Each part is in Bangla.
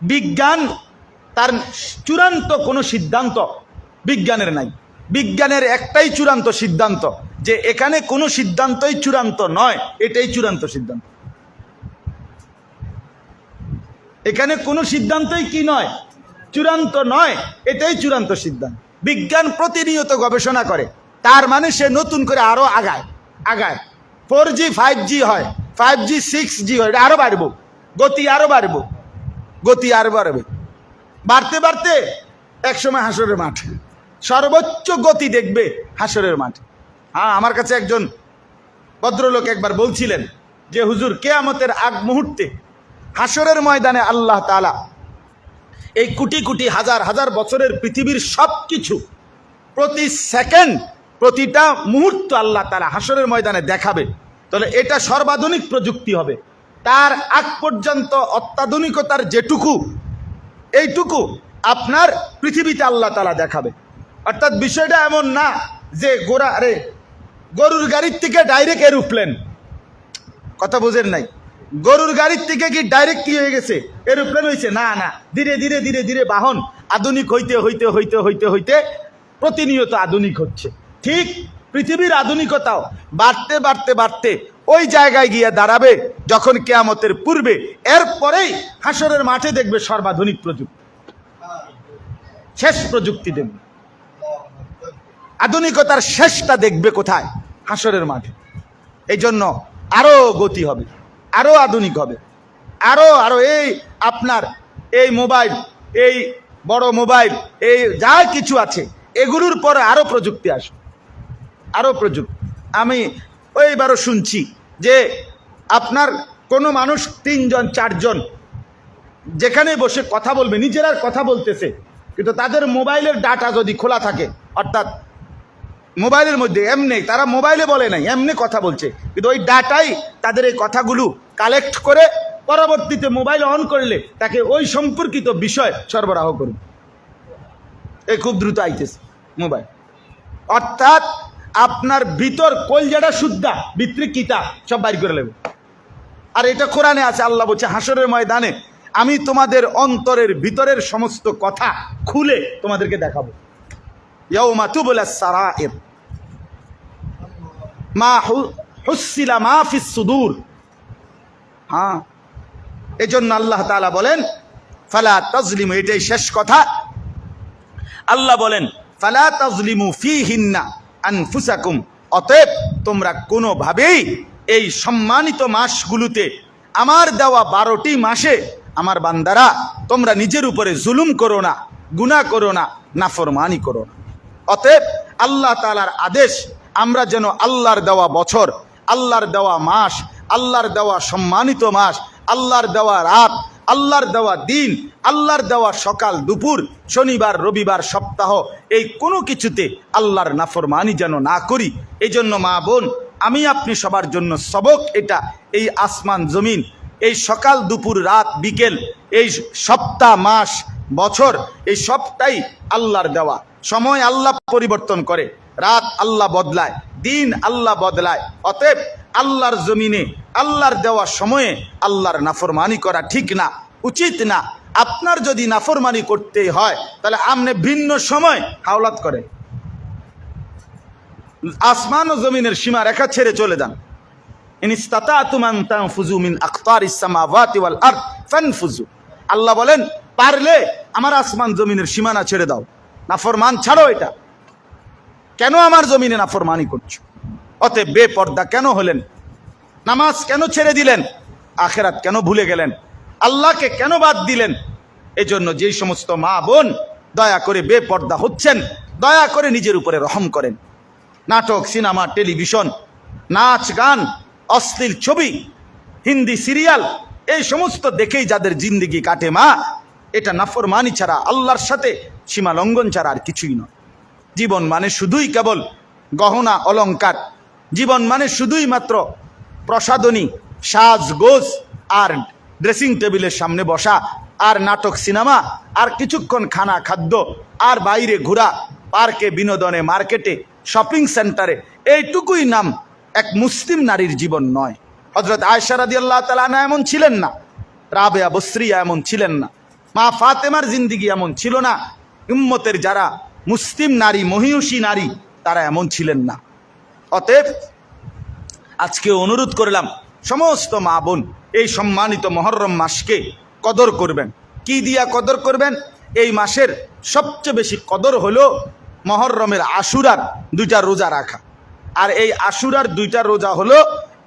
বিজ্ঞান তার চূড়ান্ত কোনো সিদ্ধান্ত বিজ্ঞানের নাই। বিজ্ঞানের একটাই চূড়ান্ত সিদ্ধান্ত যে এখানে কোনো সিদ্ধান্তই চূড়ান্ত নয়, এটাই চূড়ান্ত সিদ্ধান্ত। এখানে কোনো সিদ্ধান্তই কি নয়? চূড়ান্ত নয়, এটাই চূড়ান্ত সিদ্ধান্ত। বিজ্ঞান প্রতিনিয়ত গবেষণা করে, তার মানে সে নতুন করে আরও আগায় আগায়। ফোর জি, ফাইভ জি হয়, ফাইভ জি, সিক্স জি হয়, এটা আরও বাড়বো, গতি আরও বাড়বো। গতি আর বাড়বে। বাড়তে বাড়তে একসময় হাসরের মাঠ। সর্বোচ্চ গতি দেখবে হাসরের মাঠ। হ্যাঁ আমার কাছে একজন ভদ্রলোক একবার বলছিলেন যে, হুজুর, কেয়ামতের আগ মুহূর্তে হাসরের ময়দানে আল্লাহ তালা এই কোটি কোটি, হাজার হাজার বছরের পৃথিবীর সব কিছু প্রতি সেকেন্ড, প্রতিটা মুহূর্ত আল্লাহ তালা হাসরের ময়দানে দেখাবে। তাহলে এটা সর্বাধুনিক প্রযুক্তি হবে। তার আগ পর্যন্ত অত্যাধুনিকতার যেটুকু, এইটুকু আপনার পৃথিবীতে আল্লাহ তালা দেখাবে। অর্থাৎ বিষয়টা এমন না যে গোড়া আরে গরুর গাড়ির থেকে ডাইরেক্ট এরোপ্লেন কথা বুঝেন নাই। গরুর গাড়ির থেকে কি ডাইরেক্ট কি হয়ে গেছে? এরোপ্লেন হয়েছে না না। ধীরে ধীরে ধীরে ধীরে বাহন আধুনিক হইতে হইতে হইতে হইতে হইতে প্রতিনিয়ত আধুনিক হচ্ছে। ঠিক পৃথিবীর আধুনিকতাও বাড়তে বাড়তে বাড়তে ওই জায়গায় গিয়ে দাঁড়াবে যখন কেয়ামতের পূর্বে। এরপরেই হাসরের মাঠে দেখবে সর্বাধুনিক প্রযুক্তি। শেষ প্রযুক্তি দেখবে। আধুনিকতার শেষটা দেখবে কোথায়? হাসরের মাঠে। এই জন্য আরও গতি হবে, আরও আধুনিক হবে, আরও আরও এই আপনার এই মোবাইল, এই বড় মোবাইল, এই যা কিছু আছে, এগুলোর পরে আরও প্রযুক্তি আসবে। আরও প্রযুক্তি। আমি ওইবারও শুনছি আপনার কোনো মানুষ তিনজন, চারজন যেখানে বসে কথা বলবে, নিজেরা কথা বলতেছে, কিন্তু তাদের মোবাইলের ডাটা যদি খোলা থাকে, অর্থাৎ মোবাইলের মধ্যে এমনি, তারা মোবাইলে বলে নাই, এমনি কথা বলছে, কিন্তু ওই ডাটাই তাদের এই কথাগুলো কালেক্ট করে পরবর্তীতে মোবাইল অন করলে তাকে ওই সম্পর্কিত বিষয় সরবরাহ করবে। এই খুব দ্রুত আইতেছে মোবাইল। অর্থাৎ আপনার ভিতর কলজাটা শুদ্ধা ভিতরে সব বাইর করে নেবে। আর এটা কোরআনে আছে, আল্লাহ বলছে হাসরের ময়দানে আমি তোমাদের অন্তরের ভিতরের সমস্ত কথা খুলে তোমাদেরকে দেখাবো। ইয়াউমা তুবলা সারাইর। মা হু- হুসিলা মা ফিস সুদূর। হ্যাঁ এজন্য আল্লাহ তাআলা বলেন, ফালা তাজলিমু, এটাই শেষ কথা। আল্লাহ বলেন, ফালা তাজলিমু ফিহিন্না। আনফুসাকুম। অতএব তোমরা কোনোভাবেই এই সম্মানিত মাসগুলোতে আমার দেওয়া বারোটি মাসে আমার বান্দারা তোমরা নিজের উপরে জুলুম করো না, গুনাহ করো না, নাফরমানি করো না। অতএব আল্লাহ তালার আদেশ, আমরা যেন আল্লাহর দেওয়া বছর, আল্লাহর দেওয়া মাস, আল্লাহর দেওয়া সম্মানিত মাস, আল্লাহর দেওয়া রাত, আল্লাহর দেওয়া দিন আল্লাহর দেওয়া সকাল, দুপুর, শনিবার, রবিবার, সপ্তাহ, এই কোনো কিছুতে আল্লাহর নাফরমানি যেন না করি এই জন্য মা বোন, আমি আপনি সবার জন্য সবক এটা, এই আসমান জমিন, এই সকাল, দুপুর, রাত, বিকেল, এই সপ্তাহ, মাস, বছর, এই সবটাই আল্লাহর দেওয়া। সময় আল্লাহ পরিবর্তন করে, রাত আল্লাহ বদলায়, দিন আল্লাহ বদলায়, অতএব আল্লাহর জমিনে, আল্লাহর দেওয়া সময়ে আল্লাহর নাফরমানি করা ঠিক না, উচিত না। আপনার যদি নাফরমানি করতে হয়, তাহলে আমনে ভিন্ন সময় হাওলাত করে আসমান ও জমিনের সীমা রেখা ছেড়ে চলে যান। আল্লাহ বলেন, পারলে আমার আসমান জমিনের সীমানা ছেড়ে দাও। নাফরমান ছাড়ো এটা। কেন আমার জমিনে নাফরমানি করছ? অতএব বেপর্দা কেন হলেন? নামাজ কেন ছেড়ে দিলেন? আখেরাত কেন ভুলে গেলেন? আল্লাহকে কেন বাদ দিলেন? এজন্য যেই সমস্ত মা বোন দয়া করে বেপর্দা হচ্ছেন, দয়া করে নিজের উপরে রহম করেন। নাটক, সিনেমা, টেলিভিশন, নাচ, গান, অশ্লীল ছবি, হিন্দি সিরিয়াল, এই সমস্ত দেখেই যাদের জিন্দিগি কাটে মা, এটা নাফরমানি ছাড়া, আল্লাহর সাথে সীমা লঙ্ঘন ছাড়া আর কিছুই নয়। জীবন মানে শুধুই কেবল গহনা অলঙ্কার জীবন মানে শুধুই মাত্র প্রসাদনী সাজগোজ আর ড্রেসিং টেবিলের সামনে বসা, আর নাটক সিনেমা, আর কিছুক্ষণ খানা খাদ্য, আর বাইরে ঘোরা, পার্কে, বিনোদনে, মার্কেটে শপিং সেন্টারে এইটুকুই নাম এক মুসলিম নারীর জীবন নয়। হজরত আয়সারাদি আল্লাহ তালা এমন ছিলেন না, রাবেয়া বসরিয়া এমন ছিলেন না, মা ফাতেমার জিন্দিগি এমন ছিল না, উম্মতের যারা মুসলিম নারী, মহিষী নারী, তারা এমন ছিলেন না। অতএব আজকে অনুরোধ করলাম সমস্ত মা বোন এই সম্মানিত মহরম মাসকে কদর করবেন। কি দিয়া কদর করবেন? এই মাসের সবচেয়ে বেশি কদর হলো মহরমের আশুরার দুইটা রোজা রাখা। আর এই আশুরার দুইটা রোজা হলো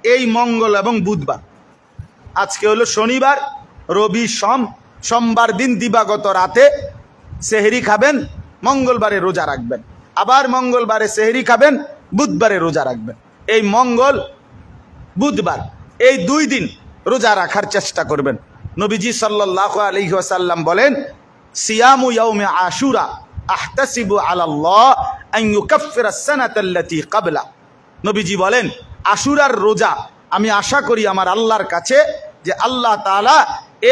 এই মঙ্গল এবং বুধবার। আজকে হলো শনিবার, রবি সম, সোমবার দিন দিবাগত রাতে সেহেরি খাবেন, মঙ্গলবারে রোজা রাখবেন। আবার মঙ্গলবারে সেহেরি খাবেন, বুধবারে রোজা রাখবেন। এই মঙ্গল, বুধবার এই দুই দিন রোজা রাখার চেষ্টা করবেন। নবীজি সাল্লাহ আলহি আসাল্লাম বলেন, সিয়ামু ইয়াউমে আশুরা আহতাসিবু আলাল্লাহ ক্বাবলা নবীজি বলেন, আশুরার রোজা আমি আশা করি আমার আল্লাহর কাছে যে আল্লাহ তাআলা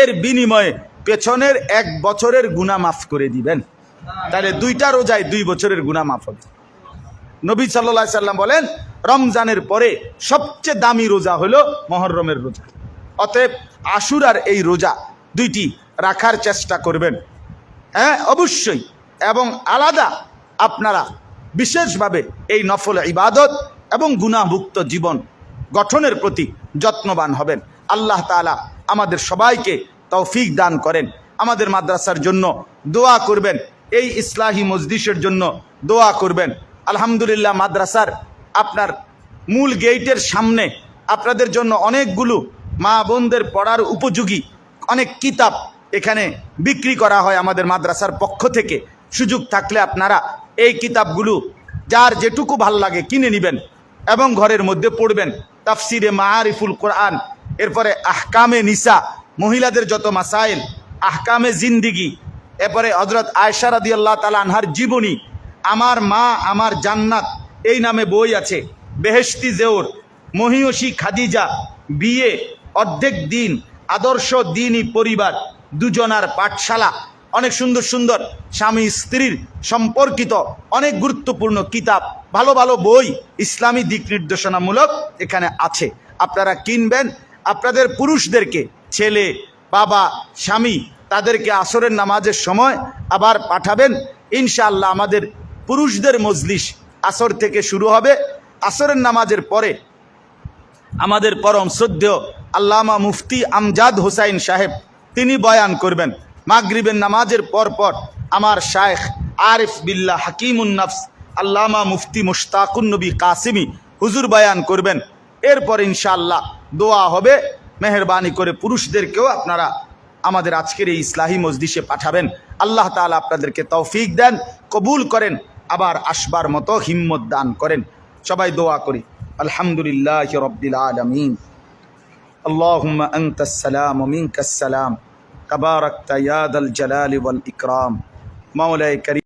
এর বিনিময়ে পেছনের এক বছরের গুনাহ মাফ করে দিবেন। তাহলে দুইটা রোজায় দুই বছরের গুনাহ মাফ হবে। নবী সাল্লা সাল্লাম বলেন রমজানের পরে সবচেয়ে দামি রোজা হলো মহরমের রোজা। অতএব আশুরার এই রোজা দুইটি রাখার চেষ্টা করবেন। হ্যাঁ অবশ্যই। এবং আলাদা আপনারা বিশেষভাবে এই নফল ইবাদত এবং গুণাভুক্ত জীবন গঠনের প্রতি যত্নবান হবেন। আল্লাহ তাআলা আমাদের সবাইকে তৌফিক দান করেন। আমাদের মাদ্রাসার জন্য দোয়া করবেন। এই ইসলাহী মজলিসের জন্য দোয়া করবেন। আলহামদুলিল্লাহ মাদ্রাসার আপনার মূল গেইটের সামনে আপনাদের জন্য অনেকগুলো মা বোনদের পড়ার উপযোগী অনেক কিতাব এখানে বিক্রি করা হয় আমাদের মাদ্রাসার পক্ষ থেকে। সুযোগ থাকলে আপনারা এই কিতাবগুলো যার যেটুকু ভালো লাগে কিনে নেবেন এবং ঘরের মধ্যে পড়বেন। তাফসিরে মাআরিফুল কোরআন, এরপরে আহকামে নিসা, মহিলাদের যত মাসাইল, আহকামে জিন্দিগি, এরপরে হজরত আয়সা রাদি আল্লাহ তালা আনহার জীবনী, আমার মা, আমার জান্নাত এই নামে বই আছে। বেহেশতি জেওর মহিয়সী খাদিজা, বিয়ে, অর্ধেক দিন, আদর্শ দিনই পরিবার, দুজনার পাঠশালা। অনেক সুন্দর সুন্দর স্বামী স্ত্রীর সম্পর্কিত অনেক গুরুত্বপূর্ণ কিতাব, ভালো ভালো বই ইসলামী দিক নির্দেশনামূলক এখানে আছে। আপনারা কিনবেন, আপনাদের পুরুষদেরকে, ছেলে, বাবা, স্বামী, তাদেরকে আসরের নামাজের সময় আবার পাঠাবেন। ইনশাআল্লাহ আমাদের পুরুষদের মজলিস আসর থেকে শুরু হবে আসরের নামাজের পরে। আমাদের পরম শ্রদ্ধেয় আল্লামা মুফতি আমজাদ হোসাইন সাহেব, তিনি বয়ান করবেন, মাগরিবের নামাজের পর পর আমার শায়েখ আরিফ বিল্লাহ হাকিমুন নফস, আল্লামা মুফতি মুশতাকুন নবী কাসিমি হুজুর বয়ান করবেন। এরপর ইনশাআল্লাহ দোয়া হবে। মেহরবানি করে পুরুষদেরকেও আপনারা আমাদের আজকের এই ইসলাহী মজলিসে পাঠাবেন। আল্লাহ তাআলা আপনাদেরকে তৌফিক দেন, কবুল করেন। আবার আসবার মতো হিম্মত দান করেন সবাই দোয়া করি আলহামদুলিল্লাহ রব্বিল আলমিন اللهم أنت السلام ومنك السلام تباركت يا ذا الجلال والإكرام مولاي كريم